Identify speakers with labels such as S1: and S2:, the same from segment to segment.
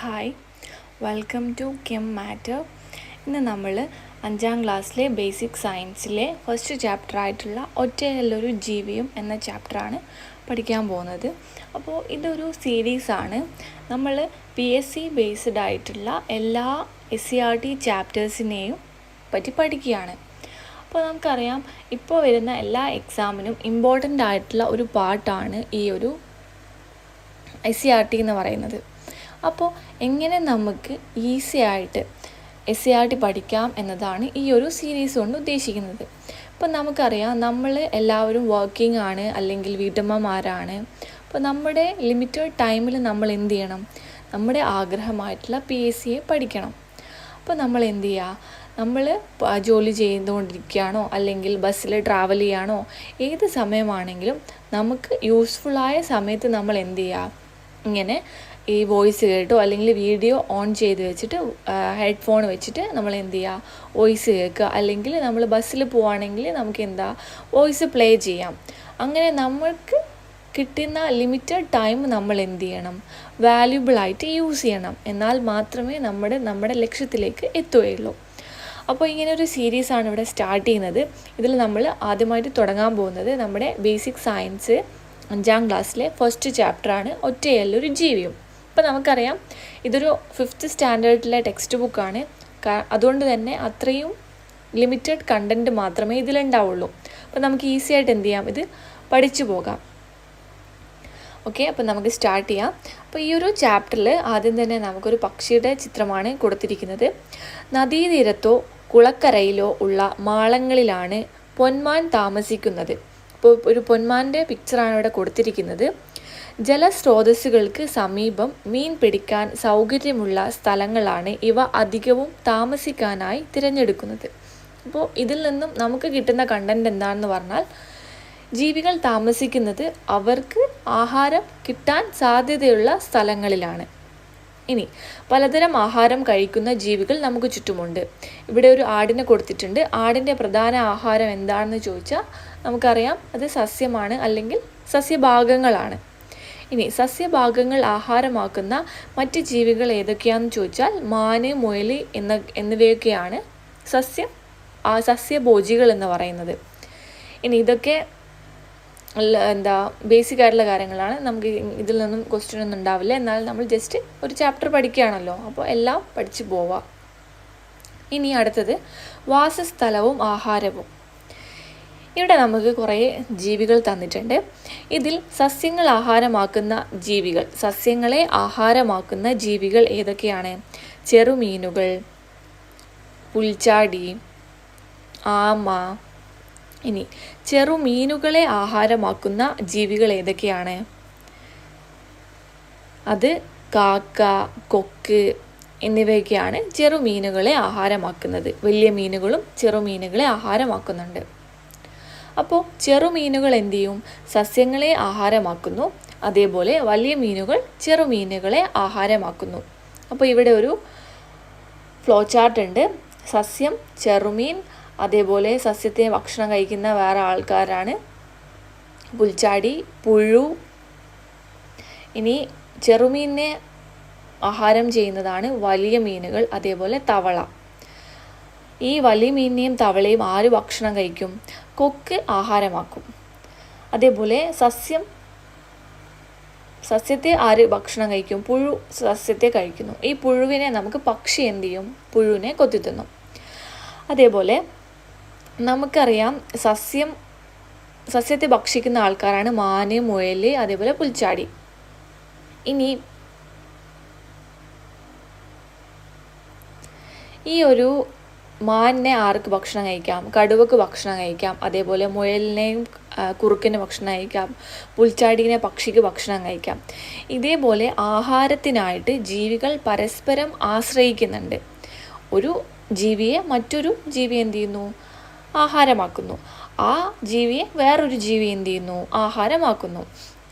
S1: Hi welcome to Chem Matter ഇന്ന് നമ്മൾ അഞ്ചാം ക്ലാസ്സിലെ ബേസിക് സയൻസിലെ ഫസ്റ്റ് ചാപ്റ്റർ ആയിട്ടുള്ള ഒറ്റയല്ലൊരു ജീവിയും എന്ന ചാപ്റ്ററാണ് പഠിക്കാൻ പോകുന്നത്. അപ്പോൾ ഇതൊരു സീരീസാണ് നമ്മൾ പി എസ് സി ബേസ്ഡ് ആയിട്ടുള്ള എല്ലാ എസ് സി ആർ ടി ചാപ്റ്റേഴ്സിനെയും പറ്റി പഠിക്കുകയാണ്. അപ്പോൾ നമുക്കറിയാം ഇപ്പോൾ വരുന്ന എല്ലാ എക്സാമിനും ഇമ്പോർട്ടന്റ് ആയിട്ടുള്ള ഒരു പാർട്ടാണ് ഈ ഒരു എസ് സി ആർ ടി എന്ന് പറയുന്നത്. അപ്പോൾ എങ്ങനെ നമുക്ക് ഈസി ആയിട്ട് എസ് സി ആർ ടി പഠിക്കാം എന്നതാണ് ഈ ഒരു സീരീസ് കൊണ്ട് ഉദ്ദേശിക്കുന്നത്. ഇപ്പം നമുക്കറിയാം നമ്മൾ എല്ലാവരും വർക്കിംഗ് ആണ് അല്ലെങ്കിൽ വീട്ടമ്മമാരാണ്. അപ്പോൾ നമ്മുടെ ലിമിറ്റഡ് ടൈമിൽ നമ്മൾ എന്ത് ചെയ്യണം? നമ്മുടെ ആഗ്രഹമായിട്ടുള്ള പി എസ് സിയെ പഠിക്കണം. അപ്പോൾ നമ്മൾ എന്ത് ചെയ്യുക നമ്മൾ ജോലി ചെയ്തുകൊണ്ടിരിക്കുകയാണോ? അല്ലെങ്കിൽ ബസ്സിൽ ട്രാവൽ ചെയ്യാണോ? ഏത് സമയമാണെങ്കിലും നമുക്ക് യൂസ്ഫുള്ളായ സമയത്ത് നമ്മൾ എന്ത് ചെയ്യുക ഇങ്ങനെ ഈ വോയിസ് കേട്ടോ അല്ലെങ്കിൽ വീഡിയോ ഓൺ ചെയ്ത് വെച്ചിട്ട് ഹെഡ്ഫോൺ വെച്ചിട്ട് നമ്മൾ എന്ത് ചെയ്യുക വോയിസ് കേൾക്കുക. അല്ലെങ്കിൽ നമ്മൾ ബസ്സിൽ പോവുകയാണെങ്കിൽ നമുക്ക് എന്താ? വോയിസ് പ്ലേ ചെയ്യാം. അങ്ങനെ നമ്മൾക്ക് കിട്ടുന്ന ലിമിറ്റഡ് ടൈം നമ്മൾ എന്ത് ചെയ്യണം? വാല്യുബിളായിട്ട് യൂസ് ചെയ്യണം. എന്നാൽ മാത്രമേ നമ്മുടെ നമ്മുടെ ലക്ഷ്യത്തിലേക്ക് എത്തുകയുള്ളൂ. അപ്പോൾ ഇങ്ങനെ ഒരു സീരീസ് ആണ് ഇവിടെ സ്റ്റാർട്ട് ചെയ്യുന്നത്. ഇതിൽ നമ്മൾ ആദ്യമായിട്ട് തുടങ്ങാൻ പോകുന്നത് നമ്മുടെ ബേസിക് സയൻസ് അഞ്ചാം ക്ലാസ്സിലെ ഫസ്റ്റ് ചാപ്റ്ററാണ് ഒറ്റയല്ലൊരു ജീവിയും. അപ്പോൾ നമുക്കറിയാം ഇതൊരു ഫിഫ്ത്ത് സ്റ്റാൻഡേർഡിലെ ടെക്സ്റ്റ് ബുക്കാണ് അതുകൊണ്ട് തന്നെ അത്രയും ലിമിറ്റഡ് കണ്ടന്റ് മാത്രമേ ഇതിലുണ്ടാവുള്ളൂ. അപ്പം നമുക്ക് ഈസി ആയിട്ട് എന്ത് ചെയ്യാം? ഇത് പഠിച്ചു പോകാം. ഓക്കെ അപ്പം നമുക്ക് സ്റ്റാർട്ട് ചെയ്യാം. അപ്പോൾ ഈ ഒരു ചാപ്റ്ററിൽ ആദ്യം തന്നെ നമുക്കൊരു പക്ഷിയുടെ ചിത്രമാണ് കൊടുത്തിരിക്കുന്നത്. നദീതീരത്തോ കുളക്കരയിലോ ഉള്ള മാളങ്ങളിലാണ് പൊന്മാൻ താമസിക്കുന്നത്. ഇപ്പോൾ ഒരു പൊന്മാന്റെ പിക്ചറാണ് ഇവിടെ കൊടുത്തിരിക്കുന്നത്. ജലസ്രോതസ്സുകൾക്ക് സമീപം മീൻ പിടിക്കാൻ സൗകര്യമുള്ള സ്ഥലങ്ങളാണ് ഇവ അധികവും താമസിക്കാനായി തിരഞ്ഞെടുക്കുന്നത്. അപ്പോൾ ഇതിൽ നിന്നും നമുക്ക് കിട്ടുന്ന കണ്ടന്റ് എന്താണെന്ന് പറഞ്ഞാൽ ജീവികൾ താമസിക്കുന്നത് അവർക്ക് ആഹാരം കിട്ടാൻ സാധ്യതയുള്ള സ്ഥലങ്ങളിലാണ്. ഇനി പലതരം ആഹാരം കഴിക്കുന്ന ജീവികൾ നമുക്ക് ചുറ്റുമുണ്ട്. ഇവിടെ ഒരു ആടിനെ കൊടുത്തിട്ടുണ്ട്. ആടിന്റെ പ്രധാന ആഹാരം എന്താണെന്ന് ചോദിച്ചാൽ നമുക്കറിയാം അത് സസ്യമാണ് അല്ലെങ്കിൽ സസ്യഭാഗങ്ങളാണ്. ഇനി സസ്യഭാഗങ്ങൾ ആഹാരമാക്കുന്ന മറ്റ് ജീവികൾ ഏതൊക്കെയാണെന്ന് ചോദിച്ചാൽ മാന് മുയൽ എന്ന എന്നിവയൊക്കെയാണ് സസ്യ സസ്യഭോജികൾ എന്ന് പറയുന്നത്. ഇനി ഇതൊക്കെ എന്താ ബേസിക് ആയിട്ടുള്ള കാര്യങ്ങളാണ്. നമുക്ക് ഇതിൽ നിന്നും ക്വസ്റ്റ്യൻ ഒന്നും ഉണ്ടാവില്ല. എന്നാൽ നമ്മൾ ജസ്റ്റ് ഒരു ചാപ്റ്റർ പഠിക്കുകയാണല്ലോ. അപ്പോൾ എല്ലാം പഠിച്ചു പോവാം. ഇനി അടുത്തത് വാസസ്ഥലവും ആഹാരവും. ഇവിടെ നമുക്ക് കുറേ ജീവികൾ തന്നിട്ടുണ്ട്. ഇതിൽ സസ്യങ്ങൾ ആഹാരമാക്കുന്ന ജീവികൾ സസ്യങ്ങളെ ആഹാരമാക്കുന്ന ജീവികൾ ഏതൊക്കെയാണ്? ചെറുമീനുകൾ പുൽച്ചാടി ആമ ഇനി ചെറുമീനുകളെ ആഹാരമാക്കുന്ന ജീവികൾ ഏതൊക്കെയാണ്? അത് കാക്ക കൊക്ക് എന്നിവയൊക്കെയാണ് ചെറുമീനുകളെ ആഹാരമാക്കുന്നത്. വലിയ മീനുകളും ചെറുമീനുകളെ ആഹാരമാക്കുന്നുണ്ട്. അപ്പോൾ ചെറുമീനുകൾ എന്ത് ചെയ്യും? സസ്യങ്ങളെ ആഹാരമാക്കുന്നു. അതേപോലെ വലിയ മീനുകൾ ചെറുമീനുകളെ ആഹാരമാക്കുന്നു. അപ്പോൾ ഇവിടെ ഒരു ഫ്ലോ ചാർട്ട് ഉണ്ട്. സസ്യം ചെറുമീൻ അതേപോലെ സസ്യത്തെ ഭക്ഷണം കഴിക്കുന്ന വേറെ ആൾക്കാരാണ്. പുൽച്ചാടി പുഴു. ഇനി ചെറുമീനെ ആഹാരം ചെയ്യുന്നതാണ് വലിയ മീനുകൾ അതേപോലെ തവള. ഈ വലിയ മീനിനെയും തവളയും ആര് ഭക്ഷണം കഴിക്കും? കൊക്ക് ആഹാരമാക്കും. അതേപോലെ സസ്യം സസ്യത്തെ ആര് ഭക്ഷണം കഴിക്കും? പുഴു സസ്യത്തെ കഴിക്കുന്നു. ഈ പുഴുവിനെ നമുക്ക് പക്ഷി എന്ത് ചെയ്യും? പുഴുവിനെ കൊത്തിത്തുന്നു. അതേപോലെ നമുക്കറിയാം സസ്യം സസ്യത്തെ ഭക്ഷിക്കുന്ന ആൾക്കാരാണ് മാന് മുയൽ അതേപോലെ പുൽച്ചാടി. ഇനി ഈ ഒരു മാനിനെ ആർക്ക് ഭക്ഷണം കഴിക്കാം? കടുവക്ക് ഭക്ഷണം കഴിക്കാം. അതേപോലെ മുയലിനെയും കുറുക്കിന് ഭക്ഷണം കഴിക്കാം. പുൽച്ചാടിനെ പക്ഷിക്ക് ഭക്ഷണം കഴിക്കാം. ഇതേപോലെ ആഹാരത്തിനായിട്ട് ജീവികൾ പരസ്പരം ആശ്രയിക്കുന്നുണ്ട്. ഒരു ജീവിയെ മറ്റൊരു ജീവി എന്ത് ചെയ്യുന്നു? ആഹാരമാക്കുന്നു. ആ ജീവിയെ വേറൊരു ജീവി എന്ത് ചെയ്യുന്നു? ആഹാരമാക്കുന്നു.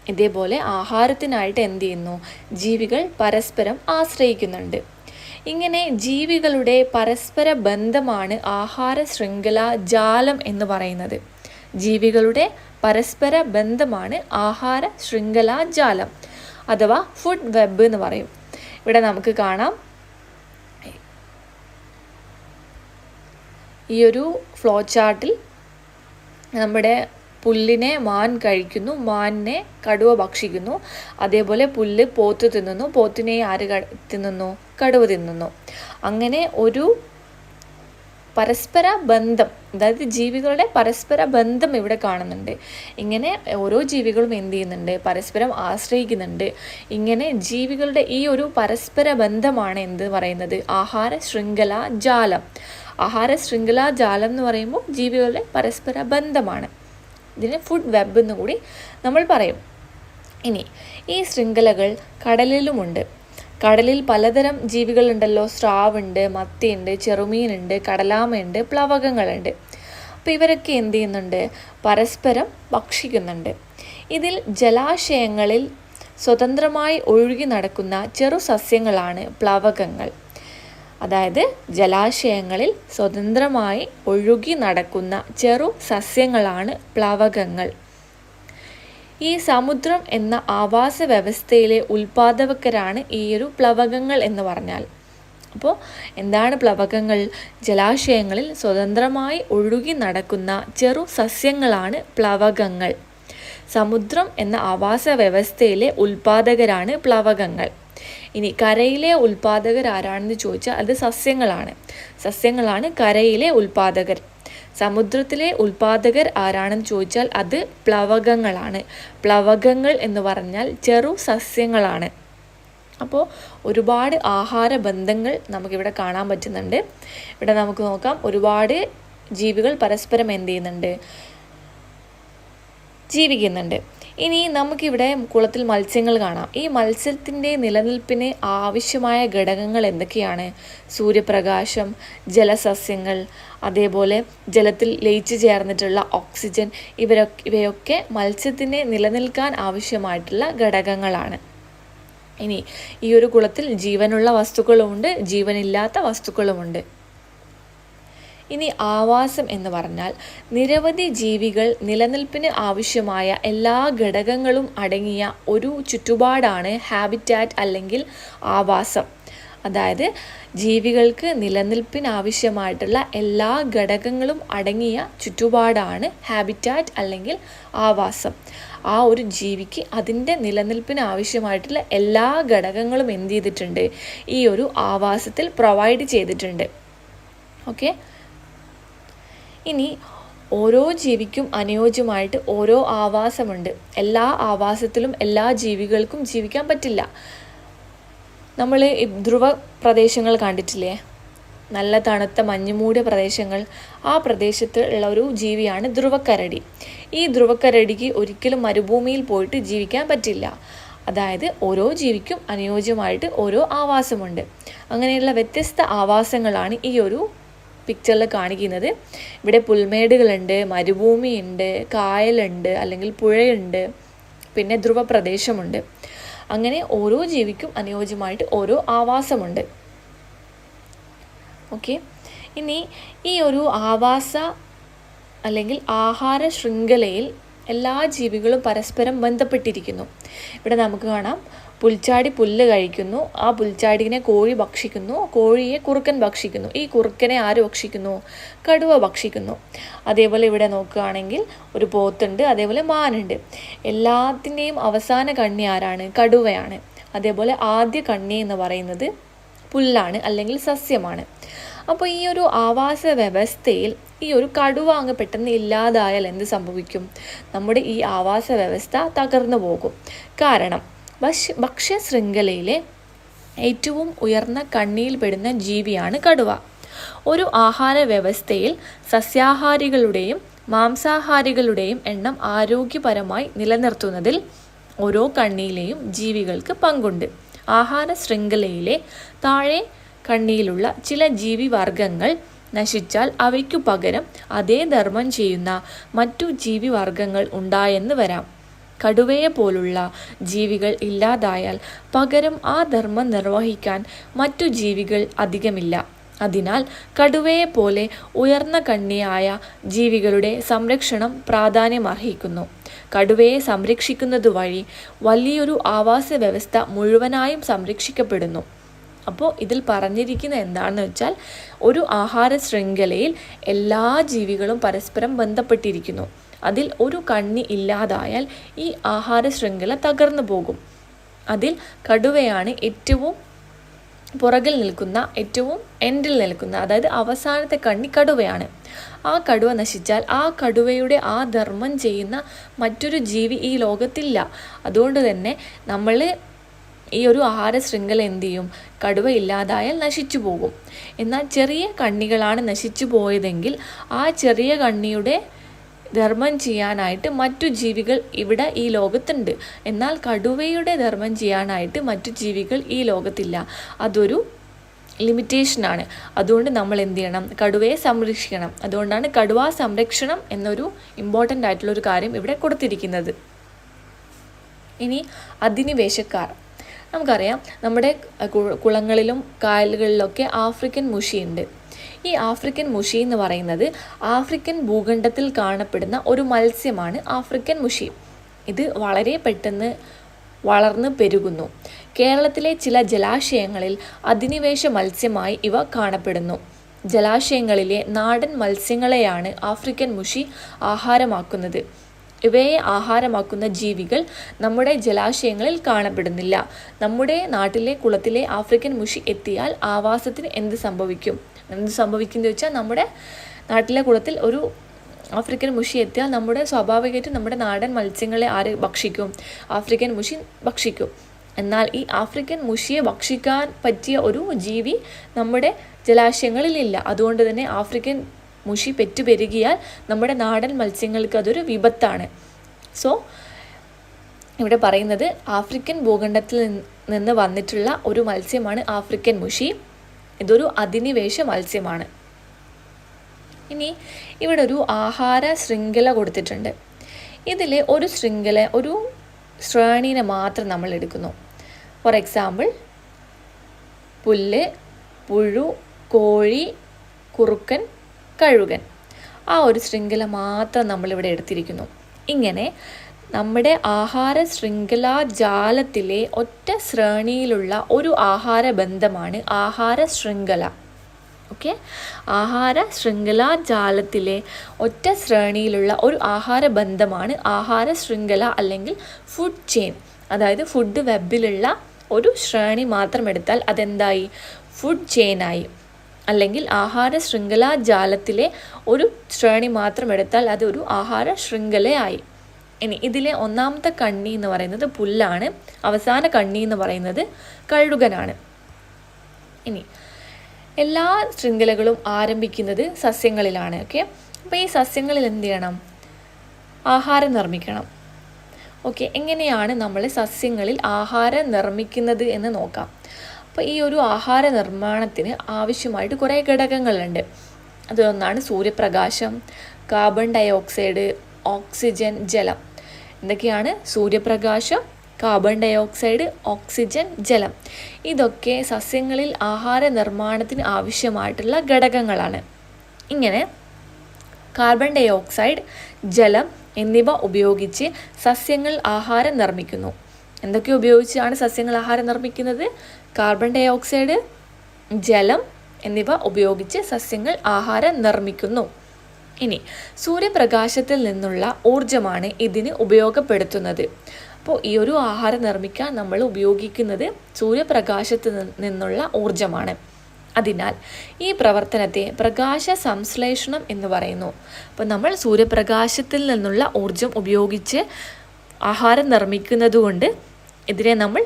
S1: ഇതേപോലെ ആഹാരത്തിനായിട്ട് എന്ത് ചെയ്യുന്നു? ജീവികൾ പരസ്പരം ആശ്രയിക്കുന്നുണ്ട്. ഇങ്ങനെ ജീവികളുടെ പരസ്പര ബന്ധമാണ് ആഹാര ശൃംഖല ജാലം എന്ന് പറയുന്നത്. ജീവികളുടെ പരസ്പര ബന്ധമാണ് ആഹാര ശൃംഖല ജാലം അഥവാ ഫുഡ് വെബ് എന്ന് പറയും. ഇവിടെ നമുക്ക് കാണാം. ഈ ഒരു ഫ്ലോ ചാർട്ടിൽ നമ്മുടെ പുല്ലിനെ മാൻ കഴിക്കുന്നു മാനിനെ കടുവ ഭക്ഷിക്കുന്നു. അതേപോലെ പുല്ല് പോത്ത് തിന്നുന്നു. പോത്തിനെ ആര് തിന്നുന്നു? കടുവ തിന്നുന്നു. അങ്ങനെ ഒരു പരസ്പര ബന്ധം അതായത് ജീവികളുടെ പരസ്പര ബന്ധം ഇവിടെ കാണുന്നുണ്ട്. ഇങ്ങനെ ഓരോ ജീവികളും എന്ത് ചെയ്യുന്നുണ്ട്? പരസ്പരം ആശ്രയിക്കുന്നുണ്ട്. ഇങ്ങനെ ജീവികളുടെ ഈ ഒരു പരസ്പര ബന്ധമാണ് എന്ത് പറയുന്നത്? ആഹാര ശൃംഖല ജാലം. ആഹാര ശൃംഖല ജാലം എന്ന് പറയുമ്പോൾ ജീവികളുടെ പരസ്പര ബന്ധമാണ്. ഇതിന് ഫുഡ് വെബ് എന്ന് കൂടി നമ്മൾ പറയും. ഇനി ഈ ശൃംഖലകൾ കടലിലുമുണ്ട്. കടലിൽ പലതരം ജീവികളുണ്ടല്ലോ. സ്രാവുണ്ട് മത്തിയുണ്ട് ചെറുമീനുണ്ട് കടലാമയുണ്ട് പ്ലവകങ്ങളുണ്ട്. അപ്പോൾ ഇവരൊക്കെ എന്ത് ചെയ്യുന്നുണ്ട്? പരസ്പരം ഭക്ഷിക്കുന്നുണ്ട്. ഇതിൽ ജലാശയങ്ങളിൽ സ്വതന്ത്രമായി ഒഴുകി നടക്കുന്ന ചെറു സസ്യങ്ങളാണ് പ്ലവകങ്ങൾ. അതായത് ജലാശയങ്ങളിൽ സ്വതന്ത്രമായി ഒഴുകി നടക്കുന്ന ചെറു സസ്യങ്ങളാണ് പ്ലവകങ്ങൾ. ഈ സമുദ്രം എന്ന ആവാസ വ്യവസ്ഥയിലെ ഉൽപാദകരാണ് ഈ ഒരു പ്ലവകങ്ങൾ എന്ന് പറഞ്ഞാൽ. അപ്പോൾ എന്താണ് പ്ലവകങ്ങൾ? ജലാശയങ്ങളിൽ സ്വതന്ത്രമായി ഒഴുകി നടക്കുന്ന ചെറു സസ്യങ്ങളാണ് പ്ലവകങ്ങൾ. സമുദ്രം എന്ന ആവാസ വ്യവസ്ഥയിലെ ഉൽപാദകരാണ് പ്ലവകങ്ങൾ. ഇനി കരയിലെ ഉൽപാദകർ ആരാണെന്ന് ചോദിച്ചാൽ അത് സസ്യങ്ങളാണ്. സസ്യങ്ങളാണ് കരയിലെ ഉൽപാദകർ. സമുദ്രത്തിലെ ഉൽപാദകർ ആരാണെന്ന് ചോദിച്ചാൽ അത് പ്ലവകങ്ങളാണ്. പ്ലവകങ്ങൾ എന്ന് പറഞ്ഞാൽ ചെറു സസ്യങ്ങളാണ്. അപ്പോൾ ഒരുപാട് ആഹാര ബന്ധങ്ങൾ നമുക്കിവിടെ കാണാൻ പറ്റുന്നുണ്ട്. ഇവിടെ നമുക്ക് നോക്കാം. ഒരുപാട് ജീവികൾ പരസ്പരം എന്ത് ചെയ്യുന്നുണ്ട്? ജീവിക്കുന്നുണ്ട്. ഇനി നമുക്കിവിടെ കുളത്തിൽ മത്സ്യങ്ങൾ കാണാം. ഈ മത്സ്യത്തിന്റെ നിലനിൽപ്പിന് ആവശ്യമായ ഘടകങ്ങൾ എന്തൊക്കെയാണ്? സൂര്യപ്രകാശം ജലസസ്യങ്ങൾ അതേപോലെ ജലത്തിൽ ലയിച്ചു ചേർന്നിട്ടുള്ള ഓക്സിജൻ ഇവരൊക്കെ ഇവയൊക്കെ മത്സ്യത്തിന് നിലനിൽക്കാൻ ആവശ്യമായിട്ടുള്ള ഘടകങ്ങളാണ്. ഇനി ഈ ഒരു കുളത്തിൽ ജീവനുള്ള വസ്തുക്കളുമുണ്ട് ജീവനില്ലാത്ത വസ്തുക്കളുമുണ്ട്. ഇനി ആവാസം എന്ന് പറഞ്ഞാൽ നിരവധി ജീവികൾ നിലനിൽപ്പിന് ആവശ്യമായ എല്ലാ ഘടകങ്ങളും അടങ്ങിയ ഒരു ചുറ്റുപാടാണ് ഹാബിറ്റാറ്റ് അല്ലെങ്കിൽ ആവാസം. അതായത് ജീവികൾക്ക് നിലനിൽപ്പിന് ആവശ്യമായിട്ടുള്ള എല്ലാ ഘടകങ്ങളും അടങ്ങിയ ചുറ്റുപാടാണ് ഹാബിറ്റാറ്റ് അല്ലെങ്കിൽ ആവാസം. ആ ഒരു ജീവിക്ക് അതിന്റെ നിലനിൽപ്പിന് ആവശ്യമായിട്ടുള്ള എല്ലാ ഘടകങ്ങളും എന്ത് ചെയ്തിട്ടുണ്ട്? ഈ ഒരു ആവാസത്തിൽ പ്രൊവൈഡ് ചെയ്തിട്ടുണ്ട്. ഓക്കെ ഇനി ഓരോ ജീവിക്കും അനുയോജ്യമായിട്ട് ഓരോ ആവാസമുണ്ട്. എല്ലാ ആവാസത്തിലും എല്ലാ ജീവികൾക്കും ജീവിക്കാൻ പറ്റില്ല. നമ്മൾ ധ്രുവ പ്രദേശങ്ങൾ കണ്ടിട്ടില്ലേ? നല്ല തണുത്ത മഞ്ഞുമൂടിയ പ്രദേശങ്ങൾ. ആ പ്രദേശത്ത് ഉള്ള ഒരു ജീവിയാണ് ധ്രുവക്കരടി. ഈ ധ്രുവക്കരടിക്ക് ഒരിക്കലും മരുഭൂമിയിൽ പോയിട്ട് ജീവിക്കാൻ പറ്റില്ല. അതായത് ഓരോ ജീവിക്കും അനുയോജ്യമായിട്ട് ഓരോ ആവാസമുണ്ട്. അങ്ങനെയുള്ള വ്യത്യസ്ത ആവാസങ്ങളാണ് ഈ ഒരു പിക്ചറിൽ കാണിക്കുന്നത്. ഇവിടെ പുൽമേടുകളുണ്ട് മരുഭൂമിയുണ്ട് കായലുണ്ട് അല്ലെങ്കിൽ പുഴയുണ്ട് പിന്നെ ധ്രുവ പ്രദേശമുണ്ട് അങ്ങനെ ഓരോ ജീവിക്കും അനുയോജ്യമായിട്ട് ഓരോ ആവാസമുണ്ട്. ഓക്കെ. ഇനി ഈ ഒരു ആവാസ അല്ലെങ്കിൽ ആഹാര ശൃംഖലയിൽ എല്ലാ ജീവികളും പരസ്പരം ബന്ധപ്പെട്ടിരിക്കുന്നു. ഇവിടെ നമുക്ക് കാണാം. പുൽച്ചാടി പുല്ല് കഴിക്കുന്നു. ആ പുൽച്ചാടിനെ കോഴി ഭക്ഷിക്കുന്നു. കോഴിയെ കുറുക്കൻ ഭക്ഷിക്കുന്നു. ഈ കുറുക്കനെ ആര് ഭക്ഷിക്കുന്നു? കടുവ ഭക്ഷിക്കുന്നു. അതേപോലെ ഇവിടെ നോക്കുകയാണെങ്കിൽ ഒരു പോത്തുണ്ട് അതേപോലെ മാനുണ്ട്. എല്ലാത്തിന്റെയും അവസാന കണ്ണി ആരാണ്? കടുവയാണ്. അതേപോലെ ആദ്യ കണ്ണി എന്ന് പറയുന്നത് പുല്ലാണ് അല്ലെങ്കിൽ സസ്യമാണ്. അപ്പോൾ ഈ ഒരു ആവാസ വ്യവസ്ഥയിൽ ഈ ഒരു കടുവ അങ്ങ് പെട്ടെന്ന് ഇല്ലാതായാൽ എന്ത് സംഭവിക്കും? നമ്മുടെ ഈ ആവാസ വ്യവസ്ഥ തകർന്നു പോകും. കാരണം ഭക്ഷ്യ ഭക്ഷ്യ ശൃംഖലയിലെ ഏറ്റവും ഉയർന്ന കണ്ണിയിൽപ്പെടുന്ന ജീവിയാണ് കടുവ. ഒരു ആഹാര വ്യവസ്ഥയിൽ സസ്യാഹാരികളുടെയും മാംസാഹാരികളുടെയും എണ്ണം ആരോഗ്യപരമായി നിലനിർത്തുന്നതിൽ ഓരോ കണ്ണിയിലെയും ജീവികൾക്ക് പങ്കുണ്ട്. ആഹാര ശൃംഖലയിലെ താഴെ കണ്ണിയിലുള്ള ചില ജീവിവർഗങ്ങൾ നശിച്ചാൽ അവയ്ക്കു പകരം അതേ ധർമ്മം ചെയ്യുന്ന മറ്റു ജീവിവർഗങ്ങൾ ഉണ്ടായെന്ന് വരാം. കടുവയെ പോലുള്ള ജീവികൾ ഇല്ലാതായാൽ പകരം ആ ധർമ്മം നിർവഹിക്കാൻ മറ്റു ജീവികൾ അധികമില്ല. അതിനാൽ കടുവയെ പോലെ ഉയർന്ന കണ്ണിയായ ജീവികളുടെ സംരക്ഷണം പ്രാധാന്യമർഹിക്കുന്നു. കടുവയെ സംരക്ഷിക്കുന്നത് വഴി വലിയൊരു ആവാസ വ്യവസ്ഥ മുഴുവനായും സംരക്ഷിക്കപ്പെടുന്നു. അപ്പോൾ ഇതിൽ പറഞ്ഞിരിക്കുന്ന എന്താണെന്ന് വെച്ചാൽ ഒരു ആഹാര ശൃംഖലയിൽ എല്ലാ ജീവികളും പരസ്പരം ബന്ധപ്പെട്ടിരിക്കുന്നു. അതിൽ ഒരു കണ്ണി ഇല്ലാതായാൽ ഈ ആഹാര ശൃംഖല തകർന്നു പോകും. അതിൽ കടുവയാണ് ഏറ്റവും പുറകിൽ നിൽക്കുന്ന ഏറ്റവും എൻഡിൽ നിൽക്കുന്ന അതായത് അവസാനത്തെ കണ്ണി കടുവയാണ്. ആ കടുവ നശിച്ചാൽ ആ കടുവയുടെ ആ ധർമ്മം ചെയ്യുന്ന മറ്റൊരു ജീവി ഈ ലോകത്തില്ല. അതുകൊണ്ട് തന്നെ നമ്മൾ ഈ ഒരു ആഹാര ശൃംഖല എന്ത് ചെയ്യും? കടുവ ഇല്ലാതായാൽ നശിച്ചു പോകും. എന്നാൽ ചെറിയ കണ്ണികളാണ് നശിച്ചു പോയതെങ്കിൽ ആ ചെറിയ കണ്ണിയുടെ ധർമ്മം ചെയ്യാനായിട്ട് മറ്റു ജീവികൾ ഇവിടെ ഈ ലോകത്തുണ്ട്. എന്നാൽ കടുവയുടെ ധർമ്മം ചെയ്യാനായിട്ട് മറ്റു ജീവികൾ ഈ ലോകത്തില്ല. അതൊരു ലിമിറ്റേഷനാണ് അതുകൊണ്ട് നമ്മൾ എന്ത് ചെയ്യണം? കടുവയെ സംരക്ഷിക്കണം. അതുകൊണ്ടാണ് കടുവ സംരക്ഷണം എന്നൊരു ഇമ്പോർട്ടന്റ് ആയിട്ടുള്ളൊരു കാര്യം ഇവിടെ കൊടുത്തിരിക്കുന്നത്. ഇനി അധിനിവേശക്കാർ. നമുക്കറിയാം നമ്മുടെ കുളങ്ങളിലും കായലുകളിലൊക്കെ ആഫ്രിക്കൻ മുഷിയുണ്ട്. ഈ ആഫ്രിക്കൻ മുഷി എന്ന് പറയുന്നത് ആഫ്രിക്കൻ ഭൂഖണ്ഡത്തിൽ കാണപ്പെടുന്ന ഒരു മത്സ്യമാണ് ആഫ്രിക്കൻ മുഷി. ഇത് വളരെ പെട്ടെന്ന് വളർന്ന് പെരുകുന്നു. കേരളത്തിലെ ചില ജലാശയങ്ങളിൽ അധിനിവേശ മത്സ്യമായി ഇവ കാണപ്പെടുന്നു. ജലാശയങ്ങളിലെ നാടൻ മത്സ്യങ്ങളെയാണ് ആഫ്രിക്കൻ മുഷി ആഹാരമാക്കുന്നത്. ഇവയെ ആഹാരമാക്കുന്ന ജീവികൾ നമ്മുടെ ജലാശയങ്ങളിൽ കാണപ്പെടുന്നില്ല. നമ്മുടെ നാട്ടിലെ കുളത്തിലെ ആഫ്രിക്കൻ മുഷി എത്തിയാൽ ആവാസത്തിന് എന്ത് സംഭവിക്കും? എന്ത് സംഭവിക്കുന്നത് വെച്ചാൽ നമ്മുടെ നാട്ടിലെ കുളത്തിൽ ഒരു ആഫ്രിക്കൻ മുഷി എത്തിയാൽ നമ്മുടെ സ്വാഭാവികമായിട്ടും നമ്മുടെ നാടൻ മത്സ്യങ്ങളെ ആര് ഭക്ഷിക്കും? ആഫ്രിക്കൻ മുഷി ഭക്ഷിക്കും. എന്നാൽ ഈ ആഫ്രിക്കൻ മുഷിയെ ഭക്ഷിക്കാൻ പറ്റിയ ഒരു ജീവി നമ്മുടെ ജലാശയങ്ങളിലില്ല അതുകൊണ്ട് തന്നെ ആഫ്രിക്കൻ മുഷി പെറ്റുപെരുകിയാൽ നമ്മുടെ നാടൻ മത്സ്യങ്ങൾക്ക് അതൊരു വിപത്താണ്. സോ ഇവിടെ പറയുന്നത് ആഫ്രിക്കൻ ഭൂഖണ്ഡത്തിൽ നിന്ന് വന്നിട്ടുള്ള ഒരു മത്സ്യമാണ് ആഫ്രിക്കൻ മുഷി. ഇതൊരു അധിനിവേശ മത്സ്യമാണ്. ഇനി ഇവിടെ ഒരു ആഹാര ശൃംഖല കൊടുത്തിട്ടുണ്ട്. ഇതിൽ ഒരു ശൃംഖല ഒരു ശ്രേണീനെ മാത്രം നമ്മൾ എടുക്കുന്നു. ഫോർ എക്സാമ്പിൾ പുല്ല് പുഴു കോഴി കുറുക്കൻ കഴുകൻ. ആ ഒരു ശൃംഖല മാത്രം നമ്മളിവിടെ എടുത്തിരിക്കുന്നു. ഇങ്ങനെ നമ്മുടെ ആഹാര ശൃംഖലാ ജാലത്തിലെ ഒറ്റ ശ്രേണിയിലുള്ള ഒരു ആഹാര ബന്ധമാണ് ആഹാര ശൃംഖല. ഓക്കെ? ആഹാര ശൃംഖലാ ജാലത്തിലെ ഒറ്റ ശ്രേണിയിലുള്ള ഒരു ആഹാര ബന്ധമാണ് ആഹാര ശൃംഖല അല്ലെങ്കിൽ ഫുഡ് ചെയിൻ അതായത് ഫുഡ് വെബിലുള്ള ഒരു ശ്രേണി മാത്രം എടുത്താൽ അതെന്തായി? ഫുഡ് ചെയിനായി അല്ലെങ്കിൽ ആഹാര ശൃംഖലാ ജാലത്തിലെ ഒരു ശ്രേണി മാത്രം എടുത്താൽ അതൊരു ആഹാര ശൃംഖലയായി. ഇനി ഇതിലെ ഒന്നാമത്തെ കണ്ണി എന്ന് പറയുന്നത് പുല്ലാണ്. അവസാന കണ്ണി എന്ന് പറയുന്നത് കഴുകനാണ്. ഇനി എല്ലാ ശൃംഖലകളും ആരംഭിക്കുന്നത് സസ്യങ്ങളിലാണ്. ഓക്കെ? അപ്പോൾ ഈ സസ്യങ്ങളിൽ എന്ത് ചെയ്യണം? ആഹാരം നിർമ്മിക്കണം. ഓക്കെ? എങ്ങനെയാണ് നമ്മൾ സസ്യങ്ങളിൽ ആഹാരം നിർമ്മിക്കുന്നത് എന്ന് നോക്കാം. അപ്പോൾ ഈ ഒരു ആഹാര നിർമ്മാണത്തിന് ആവശ്യമായിട്ട് കുറേ ഘടകങ്ങളുണ്ട്. അതൊന്നാണ് സൂര്യപ്രകാശം കാർബൺ ഡൈ ഓക്സൈഡ് ഓക്സിജൻ ജലം. എന്തൊക്കെയാണ്? സൂര്യപ്രകാശം കാർബൺ ഡൈ ഓക്സൈഡ് ഓക്സിജൻ ജലം. ഇതൊക്കെ സസ്യങ്ങളിൽ ആഹാര നിർമ്മാണത്തിന് ആവശ്യമായിട്ടുള്ള ഘടകങ്ങളാണ്. ഇങ്ങനെ കാർബൺ ഡൈ ഓക്സൈഡ് ജലം എന്നിവ ഉപയോഗിച്ച് സസ്യങ്ങൾ ആഹാരം നിർമ്മിക്കുന്നു. എന്തൊക്കെ ഉപയോഗിച്ചാണ് സസ്യങ്ങൾ ആഹാരം നിർമ്മിക്കുന്നത്? കാർബൺ ഡൈ ഓക്സൈഡ് ജലം എന്നിവ ഉപയോഗിച്ച് സസ്യങ്ങൾ ആഹാരം നിർമ്മിക്കുന്നു. ഇനി സൂര്യപ്രകാശത്തിൽ നിന്നുള്ള ഊർജമാണ് ഇതിന് ഉപയോഗപ്പെടുത്തുന്നത്. അപ്പോൾ ഈ ഒരു ആഹാരം നിർമ്മിക്കാൻ നമ്മൾ ഉപയോഗിക്കുന്നത് സൂര്യപ്രകാശത്തിൽ നിന്നുള്ള ഊർജമാണ് അതിനാൽ ഈ പ്രവർത്തനത്തെ പ്രകാശ സംശ്ലേഷണം എന്ന് പറയുന്നു. അപ്പോൾ നമ്മൾ സൂര്യപ്രകാശത്തിൽ നിന്നുള്ള ഊർജം ഉപയോഗിച്ച് ആഹാരം നിർമ്മിക്കുന്നത് കൊണ്ട് ഇതിനെ നമ്മൾ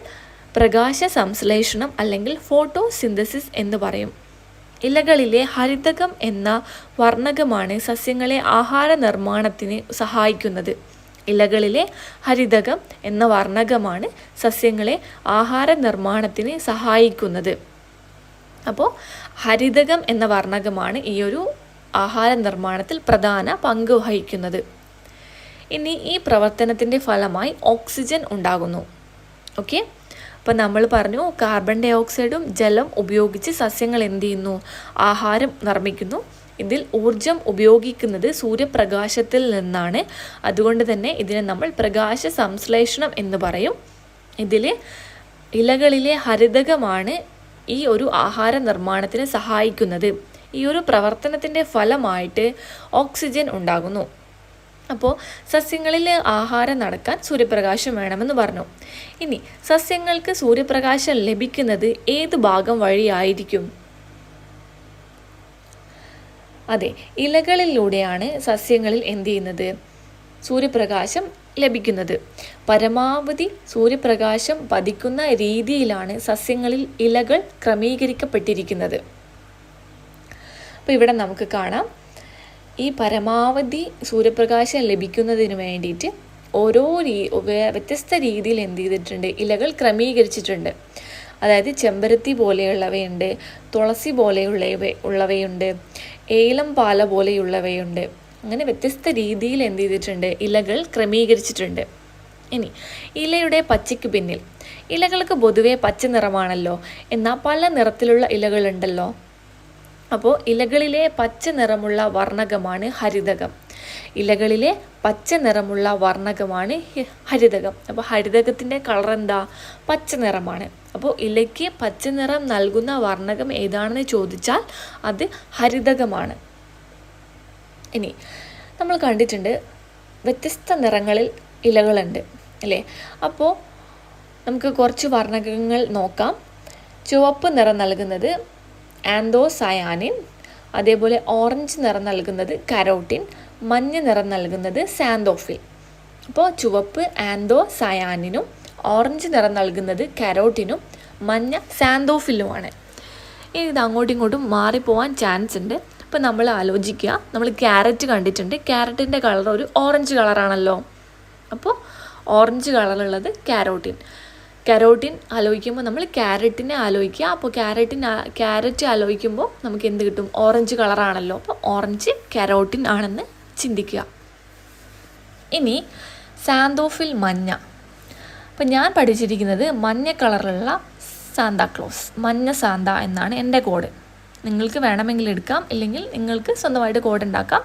S1: പ്രകാശ സംശ്ലേഷണം അല്ലെങ്കിൽ ഫോട്ടോസിന്തസിസ് എന്ന് പറയും. ഇലകളിലെ ഹരിതകം എന്ന വർണകമാണ് സസ്യങ്ങളെ ആഹാര നിർമ്മാണത്തിന് സഹായിക്കുന്നത്. ഇലകളിലെ ഹരിതകം എന്ന വർണകമാണ് സസ്യങ്ങളെ ആഹാര നിർമ്മാണത്തിന് സഹായിക്കുന്നത്. അപ്പോൾ ഹരിതകം എന്ന വർണകമാണ് ഈ ഒരു ആഹാര നിർമ്മാണത്തിൽ പ്രധാന പങ്ക് വഹിക്കുന്നത്. ഇനി ഈ പ്രവർത്തനത്തിന്റെ ഫലമായി ഓക്സിജൻ ഉണ്ടാകുന്നു. ഓക്കെ? അപ്പം നമ്മൾ പറഞ്ഞു കാർബൺ ഡൈ ഓക്സൈഡും ജലം ഉപയോഗിച്ച് സസ്യങ്ങൾ എന്ത് ചെയ്യുന്നു? ആഹാരം നിർമ്മിക്കുന്നു. ഇതിൽ ഊർജം ഉപയോഗിക്കുന്നത് സൂര്യപ്രകാശത്തിൽ നിന്നാണ്. അതുകൊണ്ട് തന്നെ ഇതിനെ നമ്മൾ പ്രകാശ സംശ്ലേഷണം എന്ന് പറയും. ഇതിൽ ഇലകളിലെ ഹരിതകമാണ് ഈ ഒരു ആഹാര നിർമ്മാണത്തിന് സഹായിക്കുന്നത്. ഈ ഒരു പ്രവർത്തനത്തിന്റെ ഫലമായിട്ട് ഓക്സിജൻ ഉണ്ടാകുന്നു. അപ്പോൾ സസ്യങ്ങളിൽ ആഹാരം നടക്കാൻ സൂര്യപ്രകാശം വേണമെന്ന് പറഞ്ഞു. ഇനി സസ്യങ്ങൾക്ക് സൂര്യപ്രകാശം ലഭിക്കുന്നത് ഏത് ഭാഗം വഴിയായിരിക്കും? അതെ ഇലകളിലൂടെയാണ് സസ്യങ്ങളിൽ എന്ത് ചെയ്യുന്നത്? സൂര്യപ്രകാശം ലഭിക്കുന്നത്. പരമാവധി സൂര്യപ്രകാശം പതിക്കുന്ന രീതിയിലാണ് സസ്യങ്ങളിൽ ഇലകൾ ക്രമീകരിക്കപ്പെട്ടിരിക്കുന്നത്. അപ്പോൾ ഇവിടെ നമുക്ക് കാണാം. ഈ പരമാവധി സൂര്യപ്രകാശം ലഭിക്കുന്നതിന് വേണ്ടിയിട്ട് ഓരോ രീ വ്യത്യസ്ത രീതിയിൽ എന്ത് ചെയ്തിട്ടുണ്ട്? ഇലകൾ ക്രമീകരിച്ചിട്ടുണ്ട്. അതായത് ചെമ്പരത്തി പോലെയുള്ളവയുണ്ട് തുളസി പോലെയുള്ള ഉള്ളവയുണ്ട് ഏലം പാല പോലെയുള്ളവയുണ്ട്. അങ്ങനെ വ്യത്യസ്ത രീതിയിൽ എന്ത് ചെയ്തിട്ടുണ്ട്? ഇലകൾ ക്രമീകരിച്ചിട്ടുണ്ട്. ഇനി ഇലയുടെ പച്ചയ്ക്ക് പിന്നിൽ. ഇലകൾക്ക് പൊതുവേ പച്ച നിറമാണല്ലോ. എന്നാൽ പല നിറത്തിലുള്ള ഇലകളുണ്ടല്ലോ. അപ്പോൾ ഇലകളിലെ പച്ച നിറമുള്ള വർണകമാണ് ഹരിതകം. ഇലകളിലെ പച്ച നിറമുള്ള വർണകമാണ് ഹരിതകം. അപ്പോൾ ഹരിതകത്തിന്റെ കളർ എന്താ? പച്ച നിറമാണ്. അപ്പോൾ ഇലയ്ക്ക് പച്ച നിറം നൽകുന്ന വർണകം ഏതാണെന്ന് ചോദിച്ചാൽ അത് ഹരിതകമാണ്. ഇനി നമ്മൾ കണ്ടിട്ടുണ്ട് വ്യത്യസ്ത നിറങ്ങളിൽ ഇലകളുണ്ട് അല്ലേ? അപ്പോൾ നമുക്ക് കുറച്ച് വർണകങ്ങൾ നോക്കാം. ചുവപ്പ് നിറം നൽകുന്നത് ആന്തോസയാനിൻ അതേപോലെ ഓറഞ്ച് നിറം നൽകുന്നത് കരോട്ടിൻ മഞ്ഞ നിറം നൽകുന്നത് സാന്തോഫിൽ. അപ്പോൾ ചുവപ്പ് ആന്തോ സയാനിനും ഓറഞ്ച് നിറം നൽകുന്നത് കരോട്ടിനും മഞ്ഞ സാന്തോഫിലുമാണ്. ഇനി ഇത് അങ്ങോട്ടും ഇങ്ങോട്ടും മാറിപ്പോവാൻ ചാൻസ് ഉണ്ട്. അപ്പോൾ നമ്മൾ ആലോചിക്കുക. നമ്മൾ ക്യാരറ്റ് കണ്ടിട്ടുണ്ട്. ക്യാരറ്റിന്റെ കളർ ഒരു ഓറഞ്ച് കളറാണല്ലോ. അപ്പോൾ ഓറഞ്ച് കളറുള്ളത് കാരോട്ടിൻ. കരോട്ടിൻ ആലോചിക്കുമ്പോൾ നമ്മൾ ക്യാരറ്റിനെ ആലോചിക്കുക. അപ്പോൾ ക്യാരറ്റിൻ ക്യാരറ്റ് ആലോചിക്കുമ്പോൾ നമുക്ക് എന്ത് കിട്ടും? ഓറഞ്ച് കളറാണല്ലോ. അപ്പോൾ ഓറഞ്ച് കരോട്ടിൻ ആണെന്ന് ചിന്തിക്കുക. ഇനി സാന്തോഫിൽ മഞ്ഞ. അപ്പം ഞാൻ പഠിച്ചിരിക്കുന്നത് മഞ്ഞ കളറിലുള്ള സാന്താക്ലോസ് മഞ്ഞ സാന്ത എന്നാണ് എന്റെ കോഡ്. നിങ്ങൾക്ക് വേണമെങ്കിൽ എടുക്കാം. ഇല്ലെങ്കിൽ നിങ്ങൾക്ക് സ്വന്തമായിട്ട് കോഡ് ഉണ്ടാക്കാം.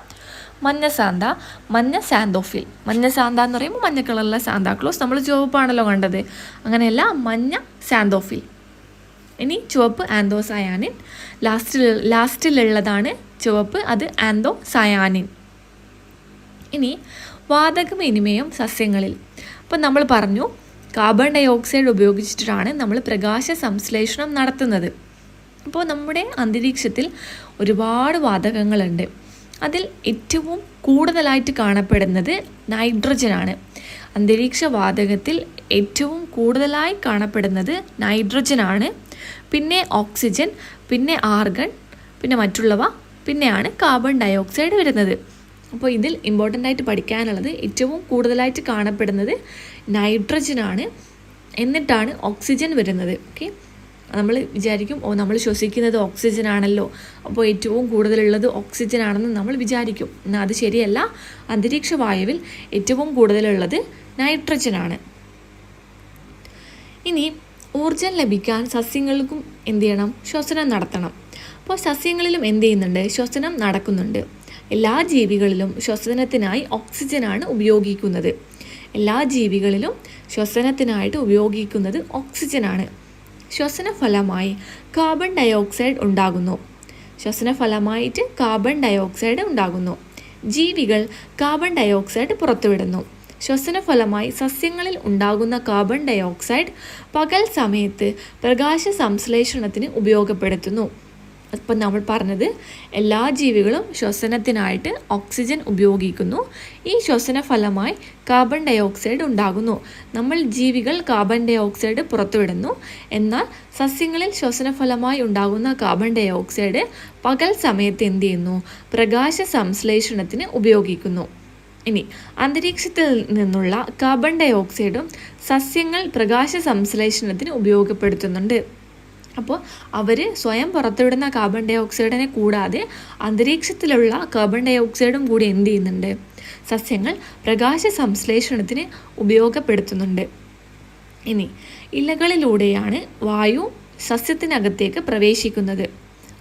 S1: മഞ്ഞ സാന്ത മഞ്ഞ സാന്തോഫിൽ. മഞ്ഞ സാന്ത എന്ന് പറയുമ്പോൾ മഞ്ഞ കളറിലെ സാന്താക്ലോസ് നമ്മൾ ചുവപ്പാണല്ലോ കണ്ടത്. അങ്ങനെയല്ല മഞ്ഞ സാന്തോഫിൽ. ഇനി ചുവപ്പ് ആന്തോ സയാനിൻ ലാസ്റ്റിൽ ലാസ്റ്റിലുള്ളതാണ് ചുവപ്പ് അത് ആന്തോ സയാനിൻ ഇനി വാതകം ഇനിമയം സസ്യങ്ങളിൽ. അപ്പം നമ്മൾ പറഞ്ഞു കാർബൺ ഡൈ ഓക്സൈഡ് ഉപയോഗിച്ചിട്ടാണ് നമ്മൾ പ്രകാശ സംശ്ലേഷണം നടത്തുന്നത്. അപ്പോൾ നമ്മുടെ അന്തരീക്ഷത്തിൽ ഒരുപാട് വാതകങ്ങളുണ്ട്. അതിൽ ഏറ്റവും കൂടുതലായിട്ട് കാണപ്പെടുന്നത് നൈട്രജനാണ്. അന്തരീക്ഷ വാതകത്തിൽ ഏറ്റവും കൂടുതലായി കാണപ്പെടുന്നത് നൈട്രജനാണ്. പിന്നെ ഓക്സിജൻ പിന്നെ ആർഗൺ പിന്നെ മറ്റുള്ളവ പിന്നെയാണ് കാർബൺ ഡയോക്സൈഡ് വരുന്നത്. അപ്പോൾ ഇതിൽ ഇമ്പോർട്ടന്റ് ആയിട്ട് പഠിക്കാനുള്ളത് ഏറ്റവും കൂടുതലായിട്ട് കാണപ്പെടുന്നത് നൈട്രജനാണ്. എന്നിട്ടാണ് ഓക്സിജൻ വരുന്നത്. ഓക്കെ? നമ്മൾ വിചാരിക്കും ഓ നമ്മൾ ശ്വസിക്കുന്നത് ഓക്സിജൻ ആണല്ലോ. അപ്പോൾ ഏറ്റവും കൂടുതലുള്ളത് ഓക്സിജൻ ആണെന്ന് നമ്മൾ വിചാരിക്കും. എന്നാൽ അത് ശരിയല്ല. അന്തരീക്ഷ വായുവിൽ ഏറ്റവും കൂടുതലുള്ളത് നൈട്രജനാണ് ഇനി ഊർജം ലഭിക്കാൻ സസ്യങ്ങൾക്കും എന്ത് ചെയ്യണം? ശ്വസനം നടത്തണം. അപ്പോൾ സസ്യങ്ങളിലും എന്ത് ചെയ്യുന്നുണ്ട്? ശ്വസനം നടക്കുന്നുണ്ട്. എല്ലാ ജീവികളിലും ശ്വസനത്തിനായി ഓക്സിജനാണ് ഉപയോഗിക്കുന്നത്. എല്ലാ ജീവികളിലും ശ്വസനത്തിനായിട്ട് ഉപയോഗിക്കുന്നത് ഓക്സിജനാണ് ശ്വസന ഫലമായി കാർബൺ ഡയോക്സൈഡ് ഉണ്ടാകുന്നു. ശ്വസന ഫലമായിട്ട് കാർബൺ ഡയോക്സൈഡ് ഉണ്ടാകുന്നു. ജീവികൾ കാർബൺ ഡയോക്സൈഡ് പുറത്തുവിടുന്നു. ശ്വസന ഫലമായി സസ്യങ്ങളിൽ ഉണ്ടാകുന്ന കാർബൺ ഡയോക്സൈഡ് പകൽ സമയത്ത് പ്രകാശ സംശ്ലേഷണത്തിന് ഉപയോഗപ്പെടുത്തുന്നു. ഇപ്പം നമ്മൾ പറഞ്ഞത് എല്ലാ ജീവികളും ശ്വസനത്തിനായിട്ട് ഓക്സിജൻ ഉപയോഗിക്കുന്നു. ഈ ശ്വസന ഫലമായി കാർബൺ ഡൈ ഓക്സൈഡ് ഉണ്ടാകുന്നു. നമ്മൾ ജീവികൾ കാർബൺ ഡൈ ഓക്സൈഡ് പുറത്തുവിടുന്നു. എന്നാൽ സസ്യങ്ങളിൽ ശ്വസന ഫലമായി ഉണ്ടാകുന്ന കാർബൺ ഡൈ ഓക്സൈഡ് പകൽ സമയത്ത് എന്ത് ചെയ്യുന്നു? പ്രകാശ സംശ്ലേഷണത്തിന് ഉപയോഗിക്കുന്നു. ഇനി അന്തരീക്ഷത്തിൽ നിന്നുള്ള കാർബൺ ഡൈ ഓക്സൈഡും സസ്യങ്ങൾ പ്രകാശ സംശ്ലേഷണത്തിന് ഉപയോഗപ്പെടുത്തുന്നുണ്ട്. അപ്പോൾ അവർ സ്വയം പുറത്തുവിടുന്ന കാർബൺ ഡൈ ഓക്സൈഡിനെ കൂടാതെ അന്തരീക്ഷത്തിലുള്ള കാർബൺ ഡൈ ഓക്സൈഡും കൂടി എന്ത് ചെയ്യുന്നുണ്ട്? സസ്യങ്ങൾ പ്രകാശ സംശ്ലേഷണത്തിന് ഉപയോഗപ്പെടുത്തുന്നുണ്ട്. ഇനി ഇലകളിലൂടെയാണ് വായു സസ്യത്തിനകത്തേക്ക് പ്രവേശിക്കുന്നത്.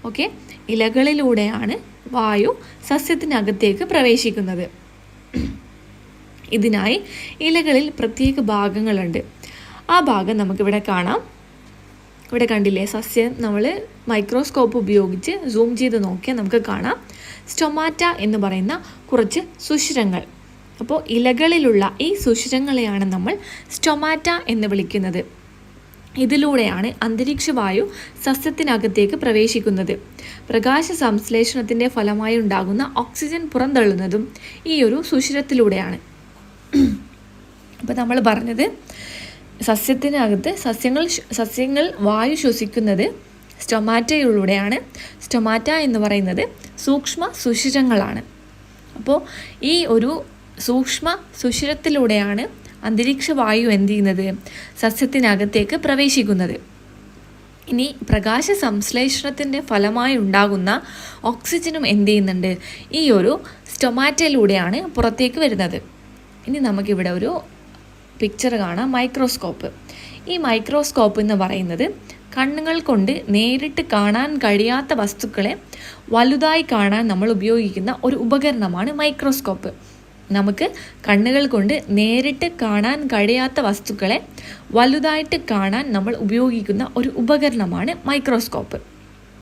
S1: ഓക്കെ? ഇലകളിലൂടെയാണ് വായു സസ്യത്തിനകത്തേക്ക് പ്രവേശിക്കുന്നത്. ഇതിനായി ഇലകളിൽ പ്രത്യേക ഭാഗങ്ങളുണ്ട്. ആ ഭാഗം നമുക്കിവിടെ കാണാം. ഇവിടെ കണ്ടില്ലേ സസ്യം നമ്മൾ മൈക്രോസ്കോപ്പ് ഉപയോഗിച്ച് സൂം ചെയ്ത് നോക്കിയാൽ നമുക്ക് കാണാം. സ്റ്റൊമാറ്റ എന്ന് പറയുന്ന കുറച്ച് സുഷിരങ്ങൾ. അപ്പോൾ ഇലകളിലുള്ള ഈ സുഷിരങ്ങളെയാണ് നമ്മൾ സ്റ്റൊമാറ്റ എന്ന് വിളിക്കുന്നത്. ഇതിലൂടെയാണ് അന്തരീക്ഷ വായു സസ്യത്തിനകത്തേക്ക് പ്രവേശിക്കുന്നത്. പ്രകാശ സംശ്ലേഷണത്തിന്റെ ഫലമായി ഉണ്ടാകുന്ന ഓക്സിജൻ പുറന്തള്ളുന്നതും ഈ ഒരു സുഷിരത്തിലൂടെയാണ്. അപ്പോൾ നമ്മൾ പറഞ്ഞത് സസ്യത്തിനകത്ത് സസ്യങ്ങൾ സസ്യങ്ങൾ വായു ശ്വസിക്കുന്നത് സ്റ്റൊമാറ്റയിലൂടെയാണ്. സ്റ്റൊമാറ്റ എന്ന് പറയുന്നത് സൂക്ഷ്മ സുഷിരങ്ങളാണ്. അപ്പോൾ ഈ ഒരു സൂക്ഷ്മ സുഷിരത്തിലൂടെയാണ് അന്തരീക്ഷ വായു എന്ത് ചെയ്യുന്നത്? സസ്യത്തിനകത്തേക്ക് പ്രവേശിക്കുന്നത്. ഇനി പ്രകാശ സംശ്ലേഷണത്തിന്റെ ഫലമായി ഉണ്ടാകുന്ന ഓക്സിജനും എന്ത് ചെയ്യുന്നുണ്ട്? ഈ ഒരു സ്റ്റൊമാറ്റയിലൂടെയാണ് പുറത്തേക്ക് വരുന്നത്. ഇനി നമുക്കിവിടെ ഒരു പിക്ചർ കാണാം മൈക്രോസ്കോപ്പ് ഈ മൈക്രോസ്കോപ്പ് എന്ന് പറയുന്നത് കണ്ണുകൾ കൊണ്ട് നേരിട്ട് കാണാൻ കഴിയാത്ത വസ്തുക്കളെ വലുതായി കാണാൻ നമ്മൾ ഉപയോഗിക്കുന്ന ഒരു ഉപകരണമാണ് മൈക്രോസ്കോപ്പ് നമുക്ക് കണ്ണുകൾ കൊണ്ട് നേരിട്ട് കാണാൻ കഴിയാത്ത വസ്തുക്കളെ വലുതായിട്ട് കാണാൻ നമ്മൾ ഉപയോഗിക്കുന്ന ഒരു ഉപകരണമാണ് മൈക്രോസ്കോപ്പ്